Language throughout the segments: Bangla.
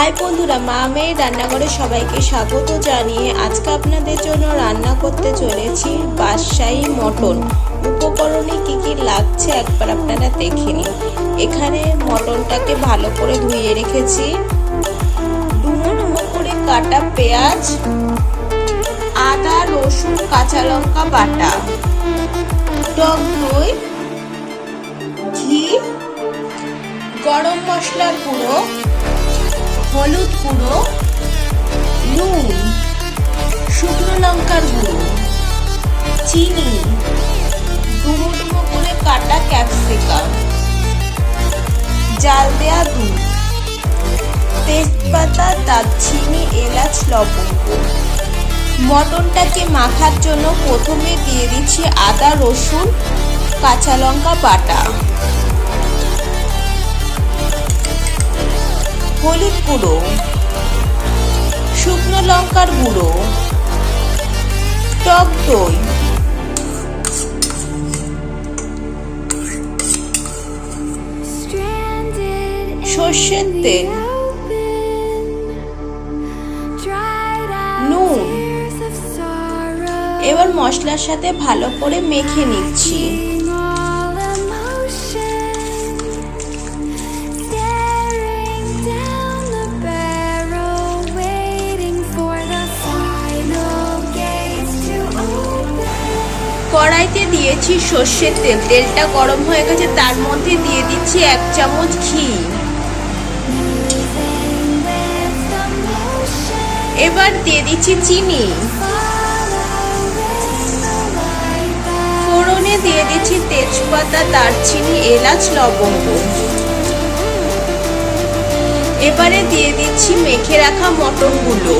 হাই বন্ধুরা, মা মেয়ে রান্নাঘরে সবাইকে স্বাগত জানিয়ে আজকে আপনাদের জন্য রান্না করতে চলেছি বাদশাহী মটন। উপকরণে কি কি লাগছে একবার আপনারা দেখে নিন। এখানে মটনটাকে ভালো করে ধুয়ে রেখেছি। ডুমো ডুমো করে কাটা পেঁয়াজ, আদা, রসুন, কাঁচা লঙ্কা বাটা, টক দই, ঘি, গরম মশলার গুঁড়ো হলুদ গুঁড়ো, নুন, শুকনো লঙ্কার গুঁড়ো, চিনি, ডুমো ডুমো করে কাটা ক্যাপসিকাম, জাল দেয়া দুধ, তেজপাতা, দারচিনি, এলাচ, লবঙ্গ। মটনটাকে মাখার জন্য প্রথমে দিয়ে দিচ্ছি আদা, রসুন, কাঁচা লঙ্কা বাটা। হলুদ গুঁড়ো, শুকনো লঙ্কার গুঁড়ো, টক দই, সর্ষের তেল, নুন। এবার মশলার সাথে ভালো করে মেখে নিচ্ছি কড়াইতে দিয়েছি সর্ষের তেল। তেলটা গরম হয়ে গেছে, তার মধ্যে দিয়ে দিচ্ছি এক চামচ ঘি। এবার দিয়ে দিচ্ছি চিনি। ফোড়নে দিয়ে দিচ্ছি তেজপাতা, দারচিনি, এলাচ, লবঙ্গ। এবারে দিয়ে দিচ্ছি মেখে রাখা মটনগুলো।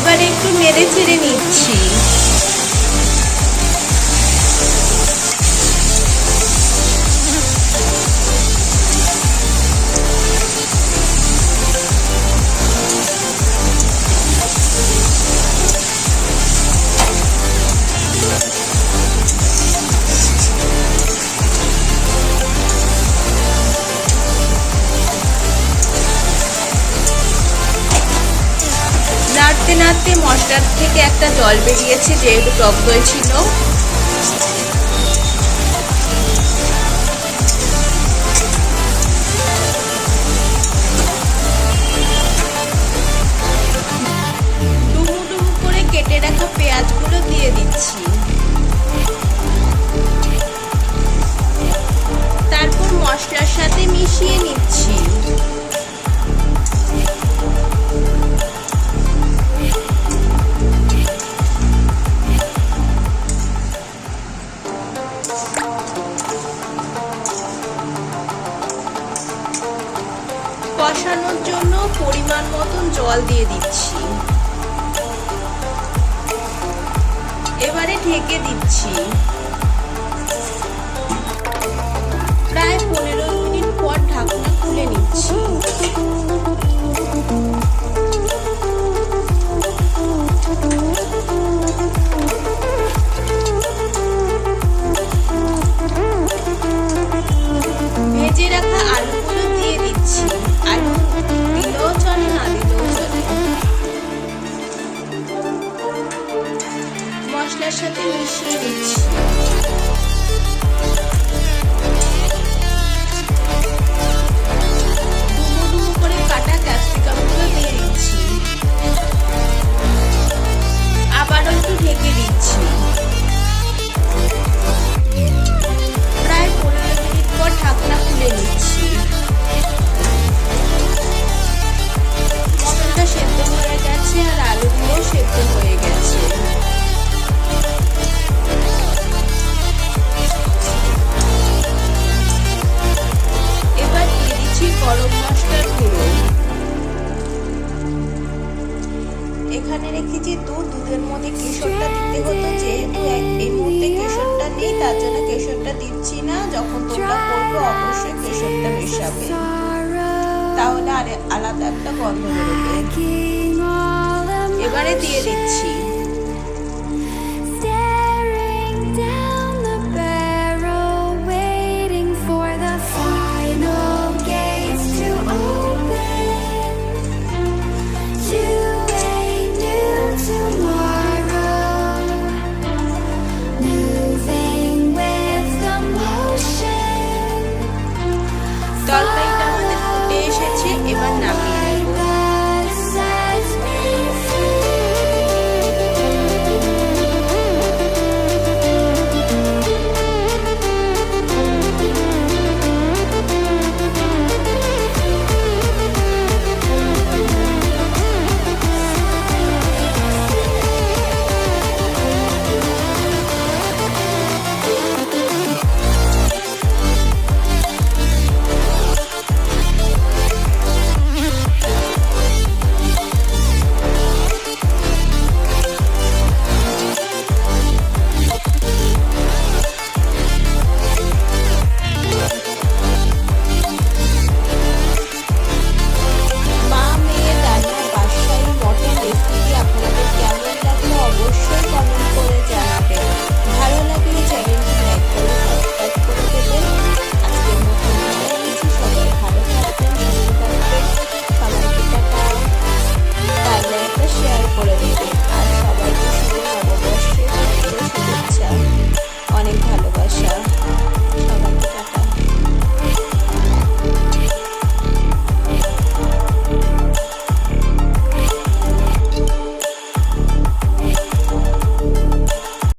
এবার একটু মেরে চেড়ে নিচ্ছি। নাড়তে নাড়তে মশলার থেকে একটা জল বেরিয়েছে যেহেতু টক দই ছিল। পরিমাণ মতন জল দিয়ে দিচ্ছি। এবারে ঢেকে দিচ্ছি। যে তোর দুধের মধ্যে কেশরটা দিতে হতো যেহেতু এই মুহূর্তে কেশরটা নেই, তার জন্য কেশরটা দিচ্ছি না। যখন তোমরা করবে, অবশ্যই কেশরটা মেশাবে। তাহলে আরে আলাদা একটা গন্ধ বেরোবে। এবারে দিয়ে দিচ্ছি।